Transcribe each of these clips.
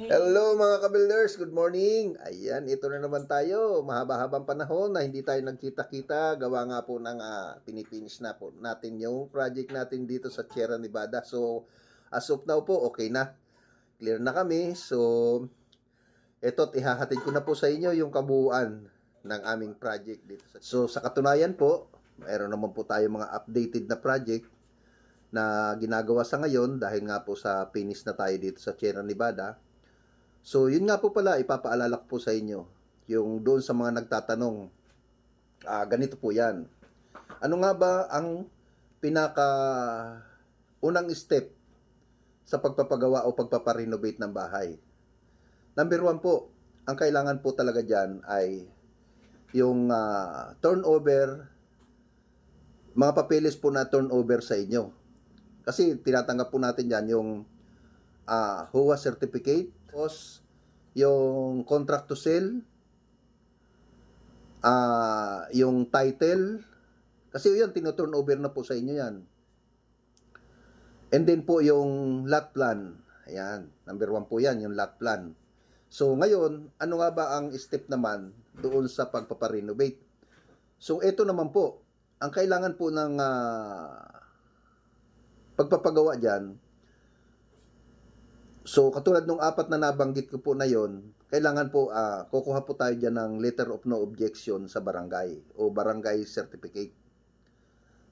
Hello mga kabuilders, good morning. Ayan, ito na naman tayo. Mahaba-habang panahon na hindi tayo nagkita-kita. Gawa nga po ng uh, pinipinish na po natin yung project natin dito sa Sierra Nevada. So, as of now po, okay na. Clear na kami. So, ito, ihahatid ko na po sa inyo yung kabuuan ng aming project dito. Sa so, sa katunayan po, mayroon naman po tayo mga updated na project na ginagawa sa ngayon dahil nga po sa finish na tayo dito sa Sierra Nevada. So, yun nga po pala, ipapaalala ko po sa inyo. Yung doon sa mga nagtatanong, ah, ganito po yan. Ano nga ba ang pinaka unang step sa pagpapagawa o pagpaparenovate ng bahay? Number one po, ang kailangan po talaga dyan ay yung ah, turnover, mga papeles po na turnover sa inyo. Kasi tinatanggap po natin dyan yung ah, HOA certificate, tapos yung contract to sell, ah yung title, kasi yun, tinuturn over na po sa inyo yan. And then po yung lot plan. Ayan, number one po yan, yung lot plan. So ngayon, ano nga ba ang step naman doon sa pagpaparenovate? So ito naman po, ang kailangan po ng ah, pagpapagawa dyan, So, katulad nung apat na nabanggit ko po na yon, kailangan po, ah, kukuha po tayo dyan ng letter of no objection sa barangay o barangay certificate.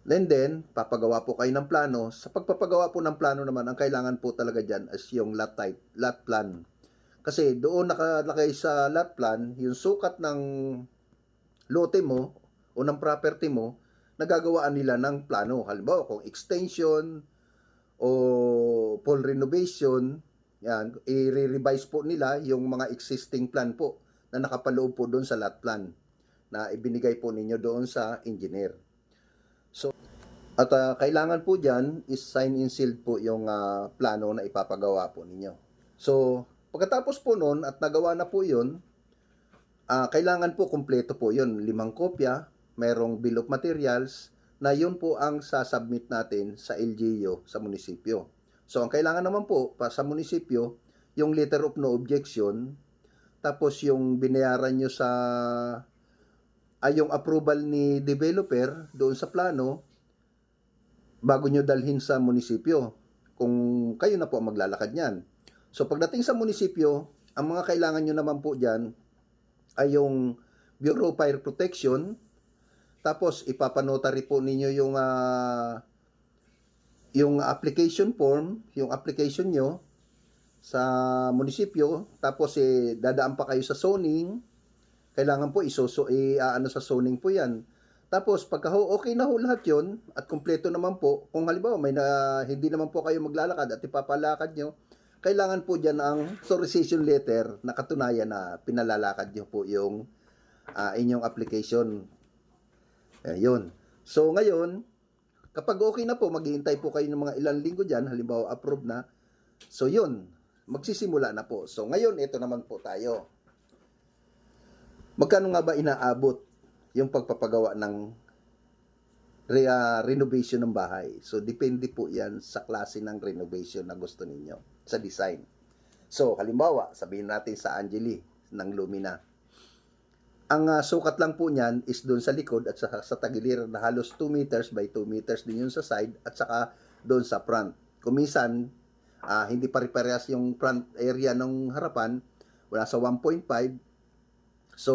And then, papagawa po kayo ng plano. Sa pagpapagawa po ng plano naman, ang kailangan po talaga dyan is yung lot type, lot plan. Kasi doon nakalagay sa lot plan, yung sukat ng lote mo o ng property mo, nagagawaan nila ng plano. Halimbawa, kung extension o full renovation, yan, i-revise po nila yung mga existing plan po na nakapaloob po doon sa lot plan na ibinigay po ninyo doon sa engineer. So, at ah, kailangan po dyan is sign in sealed po yung ah, plano na ipapagawa po ninyo. So, pagkatapos po noon at nagawa na po yun, ah, kailangan po kumpleto po yun. Limang kopya, merong bill of materials, na yun po ang sasubmit natin sa LGU sa munisipyo. So, ang kailangan naman po pa sa munisipyo, yung letter of no objection, tapos yung binayaran nyo sa ay yung approval ni developer doon sa plano bago nyo dalhin sa munisipyo kung kayo na po ang maglalakad niyan. So pagdating sa munisipyo, ang mga kailangan nyo naman po dyan ay yung Bureau of Fire Protection, tapos ipapanotary po ninyo yung ah, yung application form, yung application nyo sa munisipyo, tapos eh, dadaan pa kayo sa zoning, kailangan po isoso i ano sa zoning po 'yan. Tapos pagka okay na ho lahat 'yon at kumpleto naman po, kung halimbawa may na, hindi naman po kayo maglalakad at ipapalakad nyo, kailangan po diyan ang authorization letter na katunayan na pinalalakad nyo po yung ah, inyong application. Ayun. So ngayon, kapag okay na po, maghihintay po kayo ng mga ilang linggo diyan, halimbawa approve na. So yun, magsisimula na po. So ngayon, ito naman po tayo. Magkano nga ba inaabot yung pagpapagawa ng re- renovation ng bahay? So, depende po yan sa klase ng renovation na gusto ninyo sa design. So, halimbawa, sabihin natin sa Angeli ng Lumina. Ang ah, sukat lang po niyan is doon sa likod at sa, sa tagiliran na halos 2 meters by 2 meters din yun sa side at saka doon sa front. Kumisan, ah, hindi pare-parehas yung front area ng harapan, wala sa 1.5 So,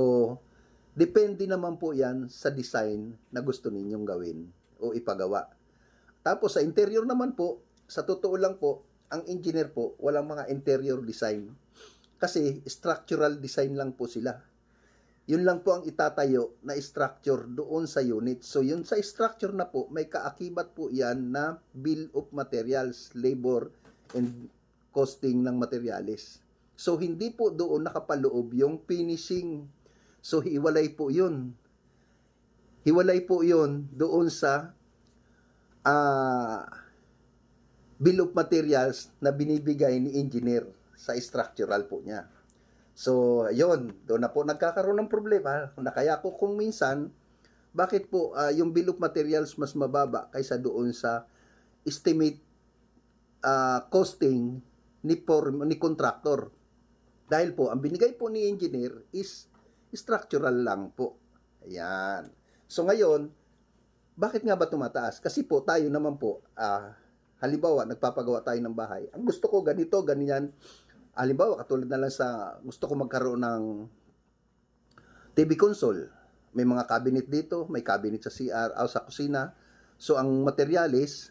depende naman po yan sa design na gusto ninyong gawin o ipagawa. Tapos sa interior naman po, sa totoo lang po, ang engineer po, walang mga interior design. Kasi structural design lang po sila. Yun lang po ang itatayo na structure doon sa unit. So yun sa structure na po, may kaakibat po yan na bill of materials, labor, and costing ng materials. So, hindi po doon nakapaloob yung finishing. So, hiwalay po yun. Hiwalay po yun doon sa ah bill of materials na binibigay ni engineer sa structural po niya. So, yun, doon na po nagkakaroon ng problema na kaya ko kung minsan, bakit po ah, yung bill of materials mas mababa kaysa doon sa estimate ah, costing ni, for, ni contractor. Dahil po, ang binigay po ni engineer is structural lang po. Ayan. So ngayon, bakit nga ba tumataas? Kasi po, tayo naman po, ah, halimbawa, nagpapagawa tayo ng bahay. Ang gusto ko, ganito, ganyan. Halimbawa, katulad na lang sa, gusto ko magkaroon ng TV console. May mga cabinet dito, may cabinet sa CR, o sa kusina. So, ang materialis,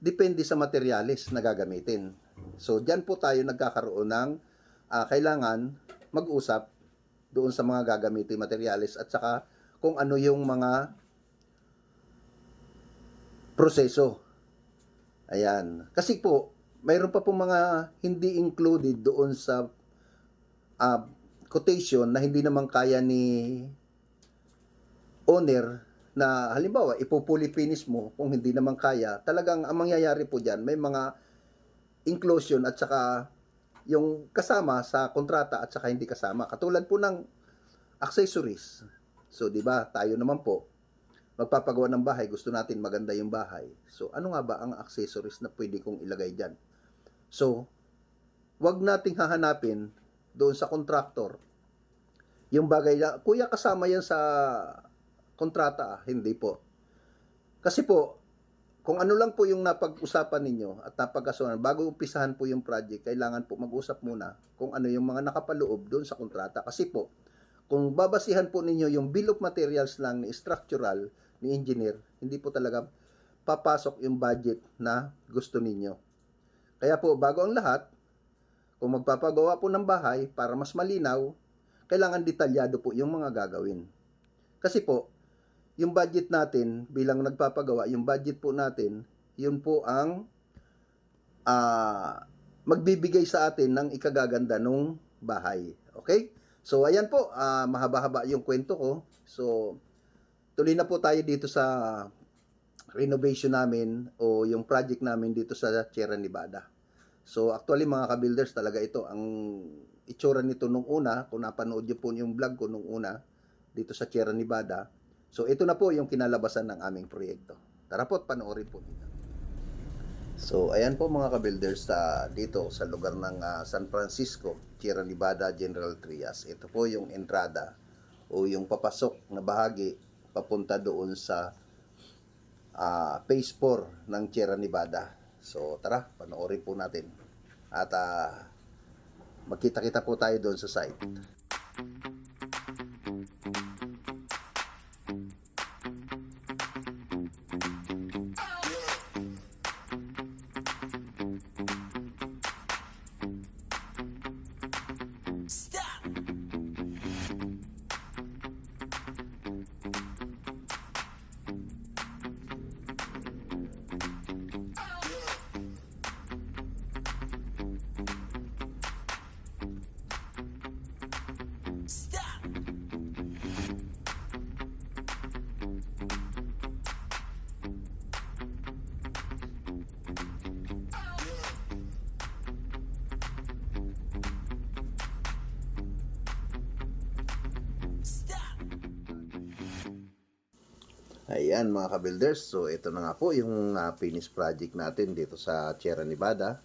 depende sa materialis na gagamitin. So, dyan po tayo nagkakaroon ng ah, kailangan mag-usap doon sa mga gagamitin materialis at saka kung ano yung mga proseso. Ayan. Kasi po, mayroon pa po mga hindi included doon sa ah, quotation na hindi naman kaya ni owner na halimbawa ipupuli finish mo kung hindi naman kaya. Talagang ang mangyayari po diyan may mga inclusion at saka yung kasama sa kontrata at saka hindi kasama. Katulad po ng accessories. So di ba tayo naman po magpapagawa ng bahay gusto natin maganda yung bahay. So ano nga ba ang accessories na pwede kong ilagay diyan so wag nating hahanapin doon sa contractor yung bagay na kuya kasama yan sa kontrata, ah. hindi po. Kasi po, kung ano lang po yung napag-usapan ninyo at napagkasuhan, bago umpisahan po yung project, kailangan po mag-usap muna kung ano yung mga nakapaloob doon sa kontrata. Kasi po, kung babasihan po ninyo yung bill of materials lang ni structural, ni engineer, hindi po talaga papasok yung budget na gusto ninyo. Kaya po, bago ang lahat, kung magpapagawa po ng bahay para mas malinaw, kailangan detalyado po yung mga gagawin. Kasi po, yung budget natin bilang nagpapagawa, yung budget po natin, yun po ang ah, magbibigay sa atin ng ikagaganda nung bahay. Okay? So, ayan po, ah, mahaba-haba yung kwento ko. So, tuloy na po tayo dito sa renovation namin o yung project namin dito sa Sierra Nevada. So, actually mga ka-builders talaga ito. Ang itsura nito nung una, kung napanood nyo po yung vlog ko nung una, dito sa Sierra Nevada. So, ito na po yung kinalabasan ng aming proyekto. Tara po at panoorin po nito. So, ayan po mga ka-builders sa dito sa lugar ng ah, San Francisco, Sierra Nevada, General Trias. Ito po yung entrada o yung papasok na bahagi papunta doon sa ah, Phase 4 ng Sierra Nevada. So, tara, panoorin po natin. At ah, magkita-kita po tayo doon sa site. Ayan mga ka-builders, so ito na nga po yung uh, finished project natin dito sa Sierra Nevada.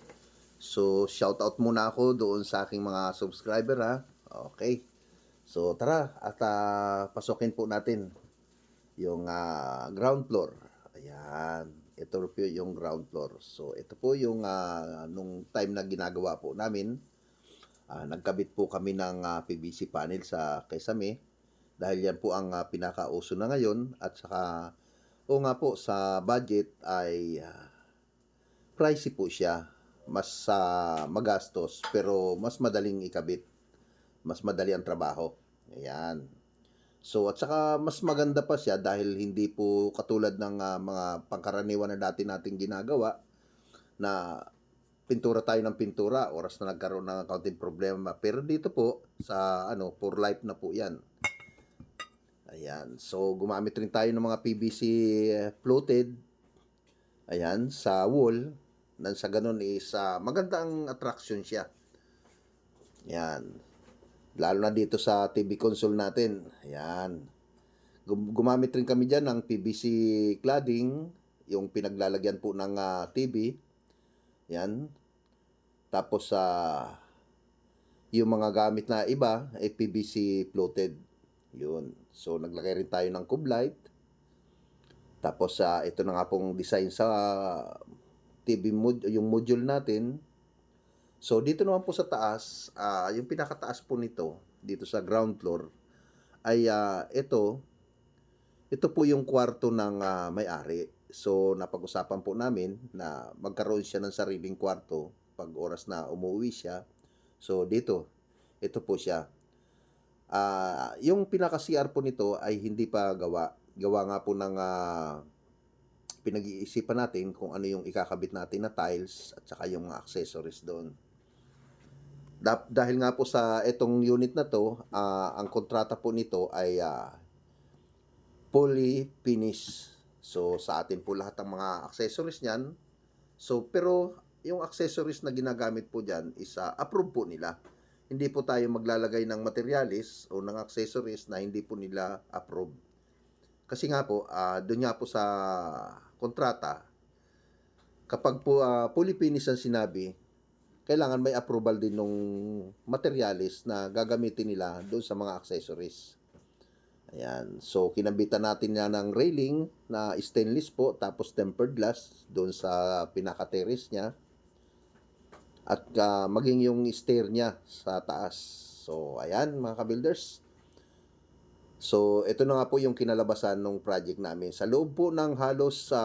So shout out muna ako doon sa aking mga subscriber ha. Okay. So tara at ah, pasokin po natin yung ah, ground floor. Ayan. Ito po yung ground floor. So ito po yung ah, nung time na ginagawa po namin. ah, nagkabit po kami ng ah, PVC panel sa Kesame dahil yan po ang ah, pinakauso na ngayon at saka o nga po sa budget ay ah, pricey po siya. Mas ah, magastos pero mas madaling ikabit. Mas madali ang trabaho. Ayan. So at saka mas maganda pa siya dahil hindi po katulad ng ah, mga pangkaraniwan na dati nating ginagawa na pintura tayo ng pintura oras na nagkaroon ng accounting problema. Pero dito po sa ano for life na po yan Ayan. So, gumamit rin tayo ng mga PVC floated. Ayan, sa wall. Nang sa ganun is uh, magandang attraction siya. Ayan. Lalo na dito sa TV console natin. Ayan. Gum- Gumamit rin kami dyan ng PVC cladding. Yung pinaglalagyan po ng ah, TV. Ayan. Tapos sa Yung mga gamit na iba ay PVC floated. Yun. So, naglagay rin tayo ng kublight. Tapos, ah, ito na nga pong design sa TV mod yung module natin. So, dito naman po sa taas, ah, yung pinakataas po nito, dito sa ground floor, ay ah, ito, ito po yung kwarto ng ah, may-ari. So, napag-usapan po namin na magkaroon siya ng sariling kwarto pag oras na umuwi siya. So, dito, ito po siya. Ah, yung pinaka-CR po nito ay hindi pa gawa. Gawa nga po ng ah, pinag-iisipan natin kung ano yung ikakabit natin na tiles at saka yung mga accessories doon. Da- dahil nga po sa itong unit na to, ah, ang kontrata po nito ay ah, fully finish. So sa atin po lahat ng mga accessories niyan. So pero yung accessories na ginagamit po diyan is ah, approved po nila. Hindi po tayo maglalagay ng materialis o ng accessories na hindi po nila approve. Kasi nga po, ah, doon nga po sa kontrata, kapag po ah, fully finish ang sinabi, kailangan may approval din ng materialis na gagamitin nila doon sa mga accessories. Ayan. So, kinambitan natin yan ng railing na stainless po, tapos tempered glass doon sa pinaka-terrace niya. At ah, maging yung stair niya sa taas. So, ayan mga ka-builders. So, ito na nga po yung kinalabasan ng project namin. Sa loob po ng halos sa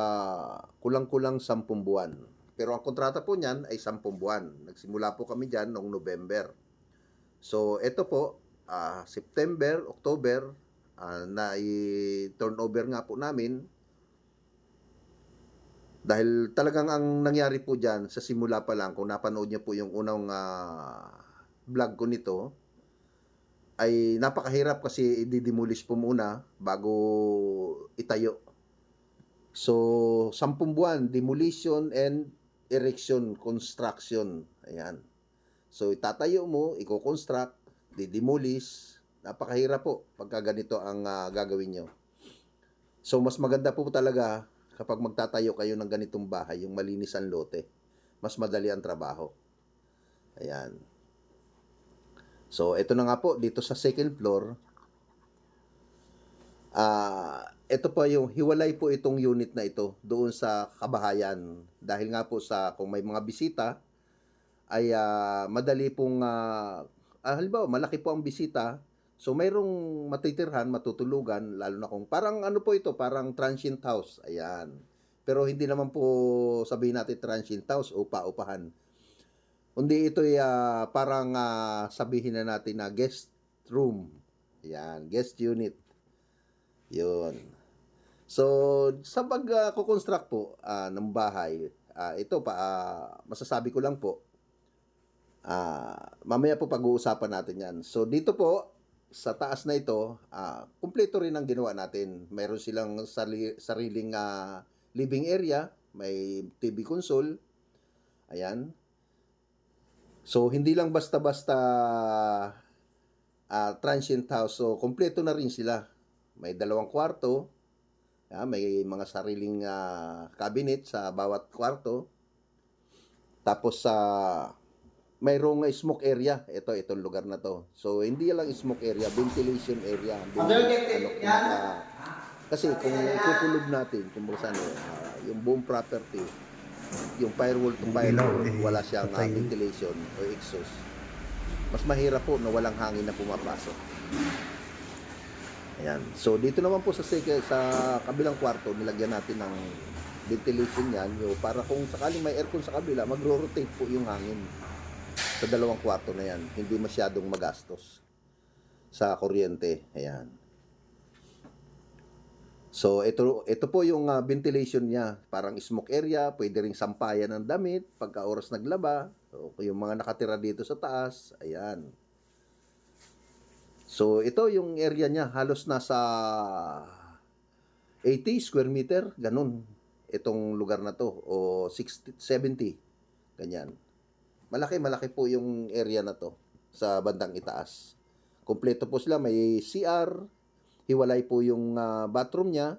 kulang-kulang 10 buwan. Pero ang kontrata po niyan ay 10 buwan. Nagsimula po kami diyan noong November. So, ito po, ah, September, October, ah, na i-turnover nga po namin. Dahil talagang ang nangyari po diyan sa simula pa lang, kung napanood niyo po yung unang ah, vlog ko nito, ay napakahirap kasi i-demolish po muna bago itayo. So, 10 buwan, demolition and erection, construction. Ayan. So, itatayo mo, i-construct, di-demolish. Napakahirap po pagka ganito ang ah, gagawin nyo. So, mas maganda po talaga kapag magtatayo kayo ng ganitong bahay, yung malinis ang lote. Mas madali ang trabaho. Ayan. So, ito na nga po, dito sa second floor, ah, ito po yung, hiwalay po itong unit na ito doon sa kabahayan. Dahil nga po sa, kung may mga bisita, ay ah, madali pong, ah, ah, halimbawa, malaki po ang bisita, so mayroong matitirhan, matutulugan, lalo na kung, parang ano po ito, parang transient house, ayan. Pero hindi naman po sabihin natin transient house, upa-upahan. Kundi ito ay ah, parang ah, sabihin na natin na guest room. Ayan, guest unit. Yun. So, sa pag-construct po ah, ng bahay, ah, ito pa, ah, masasabi ko lang po, ah, mamaya po pag-uusapan natin yan. So, dito po, sa taas na ito, ah, kumpleto rin ang ginawa natin. Meron silang sali- sariling ah, living area, may TV console, ayan, So, hindi lang basta-basta ah, transient house. So, kompleto na rin sila. May dalawang kwarto. ah, may mga sariling ah, cabinet sa bawat kwarto. Tapos, sa mayroong smoke area. Ito, itong lugar na to. So, hindi lang smoke area, ventilation area. Bin- ano, pinaka- kasi kung kukulog natin, kung basta ano, ah, yung buong property, yung firewall to firewall, eh, wala siyang patay. ventilation o exhaust. Mas mahirap po na walang hangin na pumapasok. Ayan. So, dito naman po sa, sa kabilang kwarto, nilagyan natin ng ventilation yan. Yung, para kung sakaling may aircon sa kabila, magro-rotate po yung hangin sa dalawang kwarto na yan. Hindi masyadong magastos sa kuryente. Ayan. So, ito, ito po yung ah, ventilation niya. Parang smoke area, pwede ring sampayan ng damit pagka oras naglaba. So, yung mga nakatira dito sa taas, ayan. So, ito yung area niya. Halos nasa 80 square meter, ganun. Itong lugar na to. O 60, 70. Ganyan. Malaki, malaki po yung area na to sa bandang itaas. Kompleto po sila. May CR, hiwalay po yung ah, bathroom niya.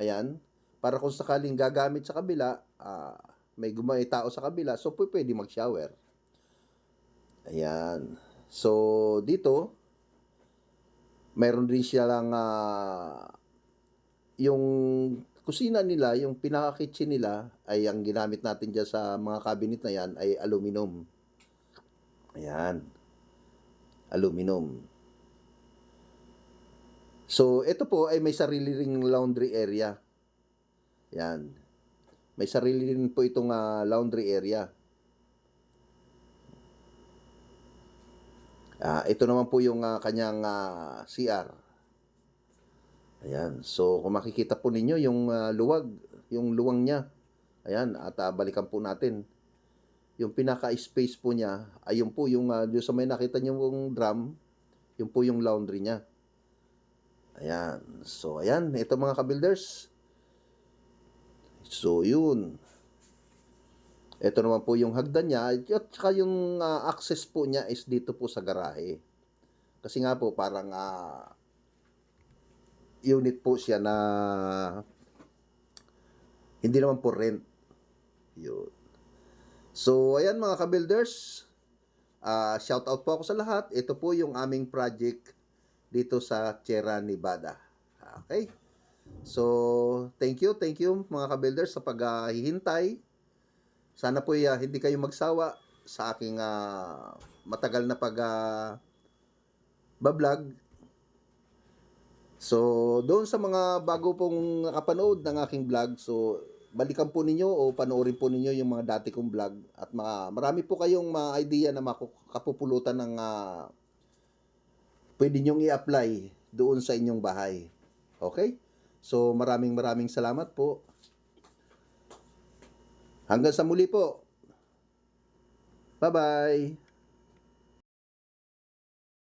Ayan. Para kung sakaling gagamit sa kabila, ah, may gumay tao sa kabila, so po pwede mag-shower. Ayan. So, dito, mayroon din siya lang ah, yung kusina nila, yung pinaka-kitchen nila, ay ang ginamit natin dyan sa mga cabinet na yan ay aluminum. Ayan. Aluminum. So, ito po ay may sarili ring laundry area. Yan. May sarili rin po itong ah, laundry area. Ah, ito naman po yung ah, kanyang ah, CR. Ayan. So, kung makikita po ninyo yung ah, luwag, yung luwang niya. Ayan, at ah, balikan po natin. Yung pinaka-space po niya, ayun po yung, uh, yung sa may nakita niyo yung drum, yun po yung laundry niya. Ayan. So, ayan. Ito mga ka-builders. So, yun. Ito naman po yung hagdan niya. At saka yung ah, access po niya is dito po sa garahe. Kasi nga po, parang ah, unit po siya na hindi naman po rent. Yun. So, ayan mga ka-builders. Ah, shout out po ako sa lahat. Ito po yung aming project dito sa Sierra Nevada. Okay? So, thank you, thank you mga ka-builders sa paghihintay. Sana po ah, hindi kayo magsawa sa aking ah, matagal na pag ah, bablog. So, doon sa mga bago pong nakapanood ng aking vlog, so balikan po ninyo o panoorin po ninyo yung mga dati kong vlog at mga, marami po kayong mga idea na makapupulutan ng ah, pwede nyong i-apply doon sa inyong bahay. Okay? So, maraming maraming salamat po. Hanggang sa muli po. Bye-bye.